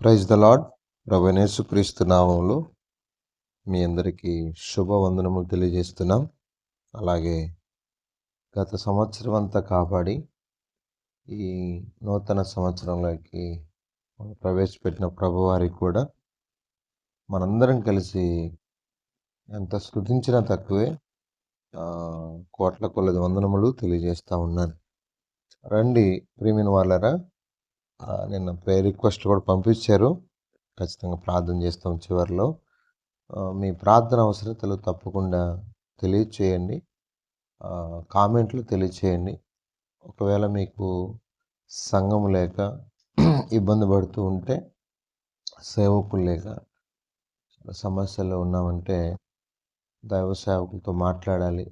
Praise the lord క్రీస్తు నామంలో మీ అందరికీ శుభవందనములు తెలియజేస్తున్నాం. అలాగే గత సంవత్సరం అంతా కాపాడి ఈ నూతన సంవత్సరంలోకి ప్రవేశపెట్టిన ప్రభువారికి కూడా మనందరం కలిసి ఎంత స్థుతించినా తక్కువే కోట్ల కొలది వందనములు తెలియజేస్తూ ఉన్నాను. రండి ప్రేమిన వాళ్ళరా నిన్న ప్రేయర్ రిక్వెస్ట్ కూడా పంపించారు. ఖచ్చితంగా ప్రార్థన చేస్తాం చివరిలో. మీ ప్రార్థన అవసరతలు తప్పకుండా తెలియచేయండి. కామెంట్లు తెలియచేయండి. ఒకవేళ మీకు సంఘం లేక ఇబ్బంది పడుతూ ఉంటే సేవకులు లేక సమస్యలు ఉన్నామంటే దైవ సేవకులతో మాట్లాడాలి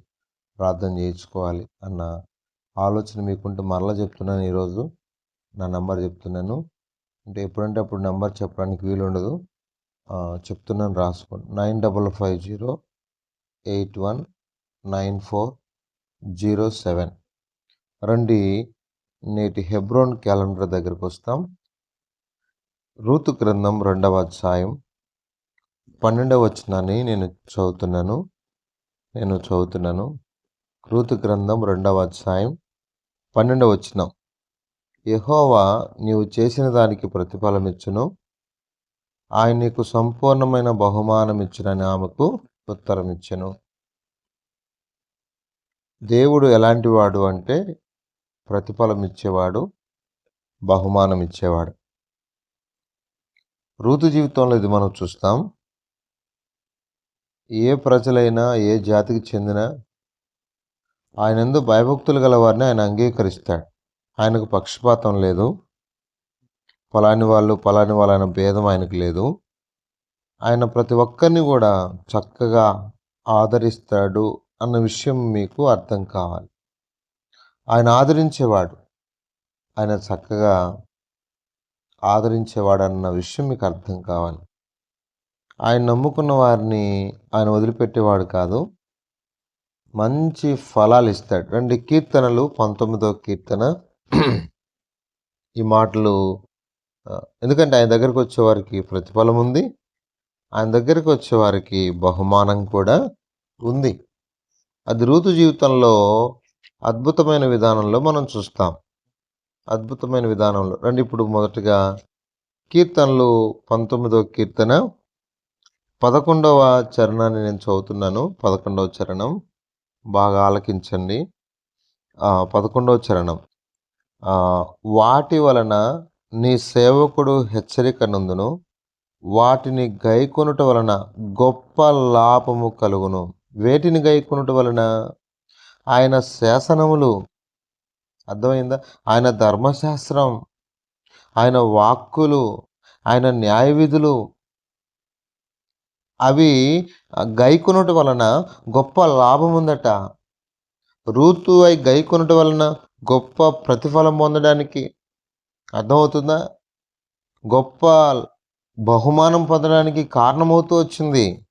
ప్రార్థన చేయించుకోవాలి అన్న ఆలోచన మీకుంటే మరలా చెప్తున్నాను ఈరోజు. నా నంబర్ చెప్తున్నాను. అంటే ఎప్పుడంటే అప్పుడు నెంబర్ చెప్పడానికి వీలు ఉండదు. చెప్తున్నాను రాసుకోండి. Nine double five zero eight one nine four zero seven. రండి నేటి హెబ్రోన్ క్యాలెండర్ దగ్గరకు వస్తాం. రూతు గ్రంథం రెండవ అధ్యాయం పన్నెండవ వచనాన్ని నేను చదువుతున్నాను. నేను చదువుతున్నాను. రూతు గ్రంథం రెండవ అధ్యాయం పన్నెండవ వచనం. యహోవా నీవు చేసిన దానికి ప్రతిఫలమిచ్చును. ఆయన నీకు సంపూర్ణమైన బహుమానం ఇచ్చునని ఆమెకు ఉత్తరం ఇచ్చెను దేవుడు ఎలాంటి వాడు అంటే ప్రతిఫలం ఇచ్చేవాడు బహుమానం ఇచ్చేవాడు ఋతు జీవితంలో ఇది మనం చూస్తాం. ఏ ప్రజలైనా ఏ జాతికి చెందిన ఆయనందు భయభక్తులు గల వారిని ఆయన అంగీకరిస్తాడు. ఆయనకు పక్షపాతం లేదు. పలాని వాళ్ళు పలాని వాళ్ళైన భేదం ఆయనకు లేదు. ఆయన ప్రతి ఒక్కరిని కూడా చక్కగా ఆదరిస్తాడు అన్న విషయం మీకు అర్థం కావాలి. ఆయన ఆదరించేవాడు. ఆయన చక్కగా ఆదరించేవాడు అన్న విషయం మీకు అర్థం కావాలి. ఆయన నమ్ముకున్న వారిని ఆయన వదిలిపెట్టేవాడు కాదు. మంచి ఫలాలు ఇస్తాడు. రెండు కీర్తనలు పంతొమ్మిదో కీర్తన ఈ మాటలు ఎందుకంటే ఆయన దగ్గరకు వచ్చేవారికి ప్రతిఫలం ఉంది. ఆయన దగ్గరకు వచ్చేవారికి బహుమానం కూడా ఉంది. అది ఋతు జీవితంలో అద్భుతమైన విధానంలో మనం చూస్తాం. అద్భుతమైన విధానంలో. రండి ఇప్పుడు మొదటగా కీర్తనలు పంతొమ్మిదవ కీర్తన పదకొండవ చరణాన్ని నేను చదువుతున్నాను. పదకొండవ చరణం. బాగా ఆలకించండి. పదకొండవ చరణం. వాటి వలన నీ సేవకుడు హెచ్చరిక నందును వాటిని గైకొనుట వలన గొప్ప లాభము కలుగును. వేటిని గైకొనుట వలన? ఆయన శాసనములు అర్థమైందా? ఆయన ధర్మశాస్త్రం ఆయన వాక్కులు ఆయన న్యాయ విధులు అవి గైకొనుట వలన గొప్ప లాభం ఉందట రూతు అయి గైకొనుట వలన గొప్ప ప్రతిఫలం పొందడానికి అర్థమవుతుందా? గొప్ప బహుమానం పొందడానికి కారణమవుతూ వచ్చింది.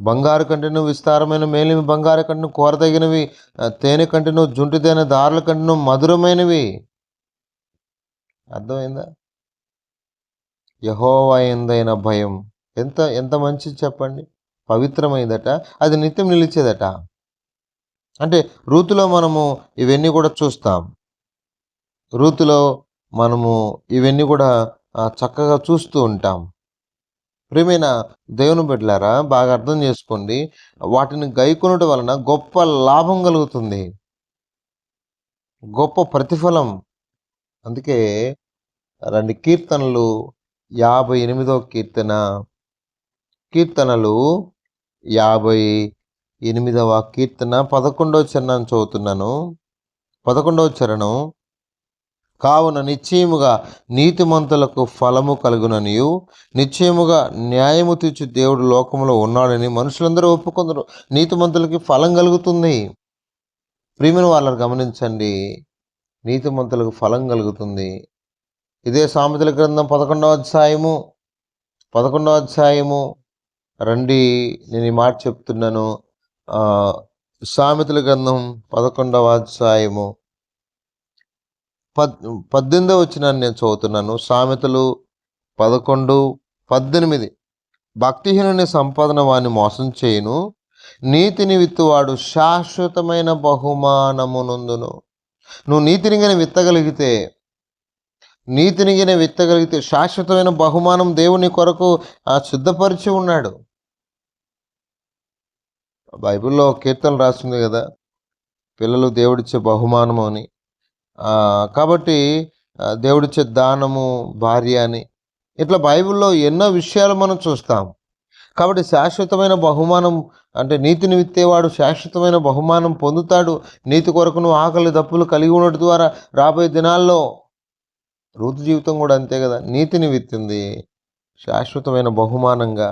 బంగారు కంటెను విస్తారమైన మేలిమి బంగారు కంటెను కోరదగినవి తేనె తేనె కంటెను జుంటిదైన దారుల కంటెను మధురమైనవి. అర్థమైందా? యహోవా ఎందైన భయం. ఎంత ఎంత మంచిది చెప్పండి. పవిత్రమైందట. అది నిత్యం నిలిచేదట. అంటే రూతులో మనము ఇవన్నీ కూడా చూస్తాం. రూతులో మనము ఇవన్నీ కూడా చక్కగా చూస్తూ ఉంటాం. ప్రియమైన దేవుని బిడ్డలారా బాగా అర్థం చేసుకోండి. వాటిని గైకొనటం వలన గొప్ప లాభం కలుగుతుంది. గొప్ప ప్రతిఫలం. అందుకే రెండు కీర్తనలు యాభై ఎనిమిదో కీర్తన. కీర్తనలు యాభై ఎనిమిదవ కీర్తన పదకొండవ చరణం చదువుతున్నాను. పదకొండవ చరణం కావున నిశ్చయముగా నీతిమంతులకు ఫలము కలుగుననియు. నిశ్చయముగా న్యాయము తీర్చు దేవుడు లోకంలో ఉన్నాడని మనుషులందరూ ఒప్పుకుందరు. నీతిమంతులకి ఫలం కలుగుతుంది. ప్రియమైన వాళ్ళని గమనించండి నీతిమంతులకు ఫలం కలుగుతుంది. ఇదే సామెతల గ్రంథం పదకొండవ అధ్యాయము. పదకొండవ అధ్యాయము రండి నేను ఈ మాట చెప్తున్నాను. సామెతల గ్రంథం పదకొండవ అధ్యాయము. పద్ పద్దెనిమిదవ వచ్చిన నేను చదువుతున్నాను. సామెతలు పదకొండు పద్దెనిమిది. భక్తిహీనుని సంపాదన వాడిని మోసం చేయును. నీతిని విత్తువాడు శాశ్వతమైన బహుమానమునందును. నువ్వు నీతిని విత్తగలిగితే నీతిని విత్తగలిగితే శాశ్వతమైన బహుమానం దేవుని కొరకు ఆ సిద్ధపరిచి ఉన్నాడు. బైబిల్లో కీర్తన రాస్తుంది కదా పిల్లలు దేవుడిచ్చే బహుమానము అని. కాబట్టి దేవుడిచ్చే దానము భార్య అని. ఇట్లా బైబిల్లో ఎన్నో విషయాలు మనం చూస్తాం. కాబట్టి శాశ్వతమైన బహుమానం అంటే నీతిని విత్తేవాడు శాశ్వతమైన బహుమానం పొందుతాడు. నీతి కొరకు నువ్వు ఆకలి దప్పులు కలిగి ఉండడం ద్వారా రాబోయే దినాల్లో ఋతు జీవితం కూడా అంతే కదా. నీతిని విత్తింది శాశ్వతమైన బహుమానంగా.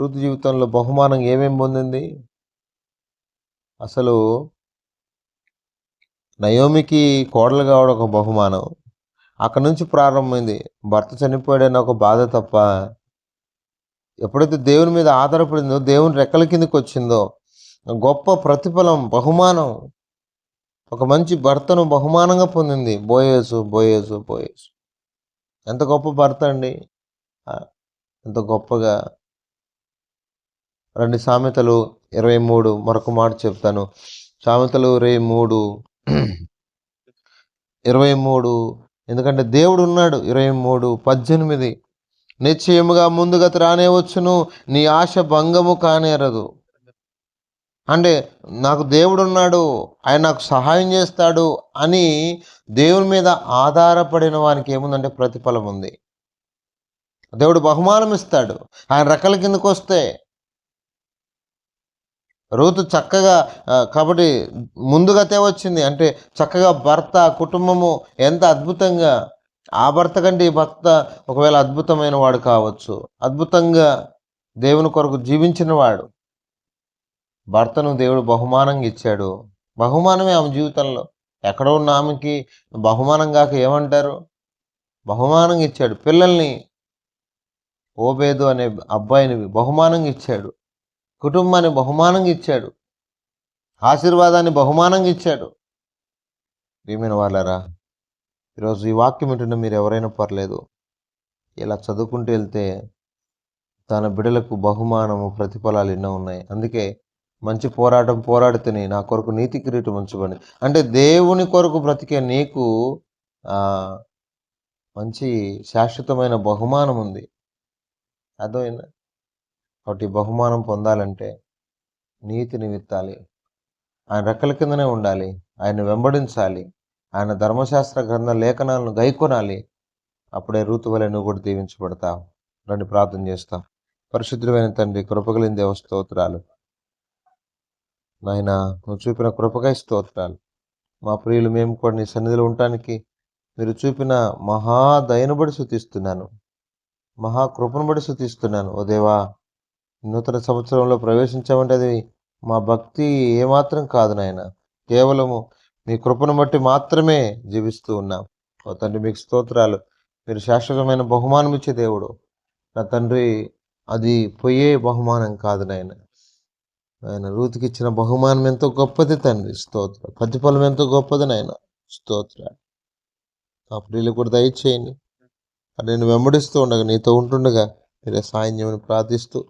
ఋతు జీవితంలో బహుమానం ఏమేం పొందింది? అసలు నయోమికి కోడలు కావడం ఒక బహుమానం. అక్కడ నుంచి ప్రారంభమైంది. భర్త చనిపోయాడని ఒక బాధ తప్ప ఎప్పుడైతే దేవుని మీద ఆధారపడిందో దేవుని రెక్కల కిందకి వచ్చిందో గొప్ప ప్రతిఫలం బహుమానం. ఒక మంచి భర్తను బహుమానంగా పొందింది. బోయేసు బోయేసు బోయేసు. ఎంత గొప్ప భర్త అండి. ఎంత గొప్పగా రెండు. సామెతలు ఇరవై మూడు మరొక మాట చెప్తాను. సామెతలు ఇరవై మూడు. ఇరవై మూడు. ఎందుకంటే దేవుడు ఉన్నాడు. ఇరవై మూడు పద్దెనిమిది. నిశ్చయముగా ముందుగతి రానేవచ్చును. నీ ఆశ భంగము కానేరదు. అంటే నాకు దేవుడు ఉన్నాడు. ఆయన నాకు సహాయం చేస్తాడు అని దేవుని మీద ఆధారపడిన వానికి ఏముందంటే ప్రతిఫలం ఉంది. దేవుడు బహుమానం ఇస్తాడు ఆయన రెక్కల కిందకు వస్తే రూతు చక్కగా కాబట్టి ముందుగతే వచ్చింది. అంటే చక్కగా భర్త కుటుంబము ఎంత అద్భుతంగా ఆ భర్త కంటే ఈ భర్త ఒకవేళ అద్భుతమైన వాడు కావచ్చు. అద్భుతంగా దేవుని కొరకు జీవించిన వాడు. భర్తను దేవుడు బహుమానంగా ఇచ్చాడు. బహుమానమే ఆమె జీవితంలో. ఎక్కడో ఉన్న ఆమెకి బహుమానం కాక ఏమంటారు? బహుమానంగా ఇచ్చాడు. పిల్లల్ని ఓబేదు అనే అబ్బాయిని బహుమానంగా ఇచ్చాడు. కుటుంబాన్ని బహుమానంగా ఇచ్చాడు. ఆశీర్వాదాన్ని బహుమానంగా ఇచ్చాడు. ప్రియమైన వాళ్ళరా ఈరోజు ఈ వాక్యం ఏంటంటే మీరు ఎవరైనా పర్లేదు. ఇలా చదువుకుంటూ వెళ్తే తన బిడ్డలకు బహుమానము ప్రతిఫలాలు ఎన్నో ఉన్నాయి. అందుకే మంచి పోరాటం పోరాడితేనే నా కొరకు నీతి కిరీటం ఉంచబడి అంటే దేవుని కొరకు బ్రతికే నీకు మంచి శాశ్వతమైన బహుమానం ఉంది. అర్థమైందా? కాబట్టి బహుమానం పొందాలంటే నీతిని విత్తాలి ఆయన రెక్కల కిందనే ఉండాలి. ఆయన వెంబడించాలి. ఆయన ధర్మశాస్త్ర గ్రంథ లేఖనాలను గైకొనాలి. అప్పుడే ఋతువులే నువ్వు కూడా దీవించబడతావు. రండి ప్రార్థన చేస్తాం. పరిశుద్ధమైన తండ్రి కృపగలిన దేవ స్తోత్రాలు. నాయన నువ్వు చూపిన కృపకై స్తోత్రాలు. మా ప్రియులు మేము కూడా నీ సన్నిధిలో ఉండటానికి మీరు చూపిన మహాదయను బడి శుతిస్తున్నాను మహా కృపను బడి శుతిస్తున్నాను ఓ దేవా నూతన సంవత్సరంలో ప్రవేశించామంటే అది మా భక్తి ఏమాత్రం కాదు నాయన. కేవలము మీ కృపను బట్టి మాత్రమే జీవిస్తూ ఉన్నాం. ఓ తండ్రి మీకు స్తోత్రాలు. మీరు శాశ్వతమైన బహుమానం ఇచ్చే దేవుడు. నా తండ్రి అది పోయే బహుమానం కాదు నాయన. ఆయన రూతికి ఇచ్చిన బహుమానం ఎంతో గొప్పది తండ్రి. స్తోత్ర. ప్రతిఫలం ఎంతో గొప్పది నాయన. స్తోత్ర ఆ ప్రియులు కూడా దయచేయండి. నేను వెంబడిస్తూ ఉండగా నీతో ఉంటుండగా మీరే సాయం చేయమని ప్రార్థిస్తూ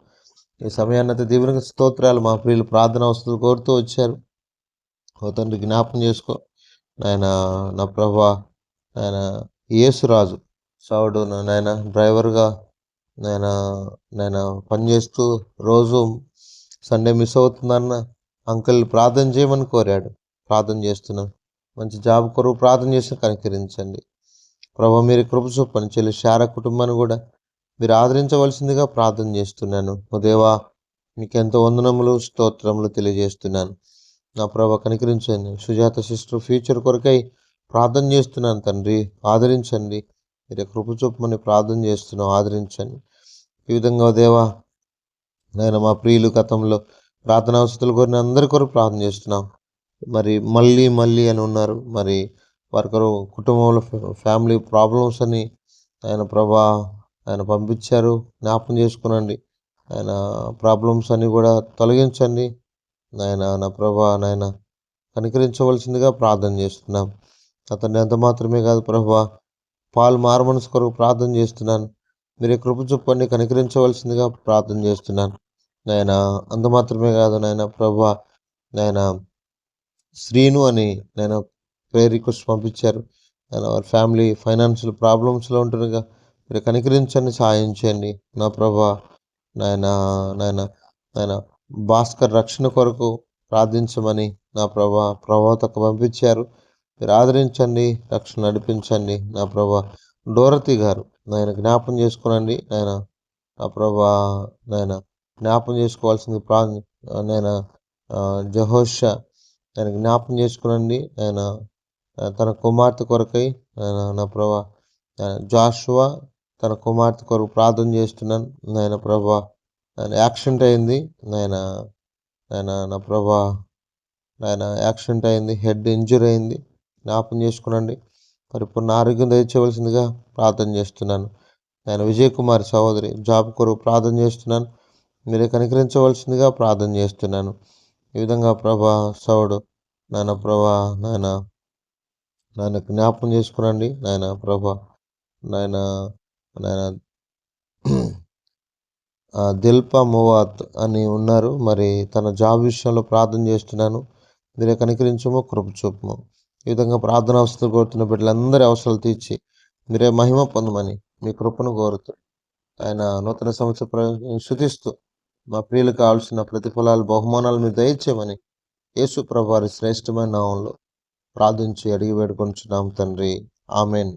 ఈ సమయాన్ని దీవునికి స్తోత్రాలు మా ప్రియులు ప్రార్థన వస్తువులు కోరుతూ వచ్చారు. ఓ తండ్రి జ్ఞాపం చేసుకో. నాయన నా ప్రభా నాయన యేసురాజు చావుడు నాయన డ్రైవర్గా నాయన నాయన పనిచేస్తూ రోజు సండే మిస్ అవుతుందన్న అంకుల్ ప్రార్థన చేయమని కోరాడు. ప్రార్థన చేస్తున్నాను మంచి జాబ్ కొరకు ప్రార్థన చేసి కనికరించండి. ప్రభా మీరు కృప చూపని చెల్లి శార కుటుంబాన్ని కూడా మీరు ఆదరించవలసిందిగా ప్రార్థన చేస్తున్నాను. ఓ దేవా మీకు ఎంతో వందనములు స్తోత్రములు తెలియజేస్తున్నాను. నా ప్రభా కనికరించండి. సుజాత సిస్టర్ ఫ్యూచర్ కొరకై ప్రార్థన చేస్తున్నాను తండ్రి. ఆదరించండి. మీరు కృప చూపమని ప్రార్థన చేస్తున్నాం. ఆదరించండి. ఈ విధంగా దేవా నేను మా ప్రియులు గతంలో ప్రార్థన అవసరాలు కోరిన అందరి కొరకు ప్రార్థన చేస్తున్నాం. మరి మళ్ళీ మళ్ళీ అని ఉన్నారు. మరి వారి కుటుంబంలో ఫ్యామిలీ ప్రాబ్లమ్స్ అని ఆయన ప్రభా ఆయన పంపించారు. జ్ఞాపకం చేసుకునండి. ఆయన ప్రాబ్లమ్స్ అన్నీ కూడా తొలగించండి. నాయన నా ప్రభా నాయన కనికరించవలసిందిగా ప్రార్థన చేస్తున్నాం. అతన్ని ఎంత మాత్రమే కాదు ప్రభా పాలు మారమనసు కొరకు ప్రార్థన చేస్తున్నాను. మీరు కృప చొప్పని కనికరించవలసిందిగా ప్రార్థన చేస్తున్నాను. నాయన అంత మాత్రమే కాదు నాయన ప్రభా నాయన శ్రీను అని నేను ప్రేయర్ రిక్వెస్ట్ పంపించారు. ఆయన వారి ఫ్యామిలీ ఫైనాన్షియల్ ప్రాబ్లమ్స్లో ఉంటుండగా మీరు కనికరించండి సాయం చేయండి. నా ప్రభా నాయన నాయన నాయన భాస్కర్ రక్షణ కొరకు ప్రార్థించమని నా ప్రభా ప్రభావతకు పంపించారు. మీరు ఆదరించండి రక్షణ నడిపించండి. నా ప్రభా డోరతి గారు నాయన జ్ఞాపం చేసుకోనండి. నాయన నా ప్రభా నాయన జ్ఞాపం చేసుకోవాల్సింది ప్రా నాయన జహోషా ఆయన జ్ఞాపం చేసుకునండి. ఆయన తన కుమార్తె కొరకై ఆయన నా ప్రభా జాషువా తన కుమార్తె కొరకు ప్రార్థన చేస్తున్నాను. నాయన ప్రభా నాయన యాక్సిడెంట్ అయింది. నాయన నాయన నా ప్రభా నాయన యాక్సిడెంట్ అయింది. హెడ్ ఇంజురీ అయింది. జ్ఞాపం చేసుకునండి. పరిపూర్ణ ఆరోగ్యం దయచేయవలసిందిగా ప్రార్థన చేస్తున్నాను. నేను విజయ్ కుమార్ సహోదరి జాబ్ కొరకు ప్రార్థన చేస్తున్నాను. మీరే కనికరించవలసిందిగా ప్రార్థన చేస్తున్నాను. ఈ విధంగా ప్రభా సౌడు నాయన ప్రభా నాయన నాయన జ్ఞాపం చేసుకునండి. నాయన ప్రభా నాయన దిల్పా మువాత్ అని ఉన్నారు. మరి తన జాబ్ విషయంలో ప్రార్థన చేస్తున్నాను. మీరే కనికరించము కృప చూపము. ఈ విధంగా ప్రార్థన అవసరం కోరుతున్న బిడ్డలందరి అవసరాలు తీర్చి మీరే మహిమ పొందమని మీ కృపను కోరుతూ ఆయన నూతన సంవత్సర శుతిస్తూ మా ప్రియులు కావాల్సిన ప్రతిఫలాలు బహుమానాలు మీరు దయచేయమని యేసు ప్రభారి శ్రేష్టమైన నామంలో ప్రార్థించి అడిగి వేడుకొంచున్నాం తండ్రి. ఆమెన్.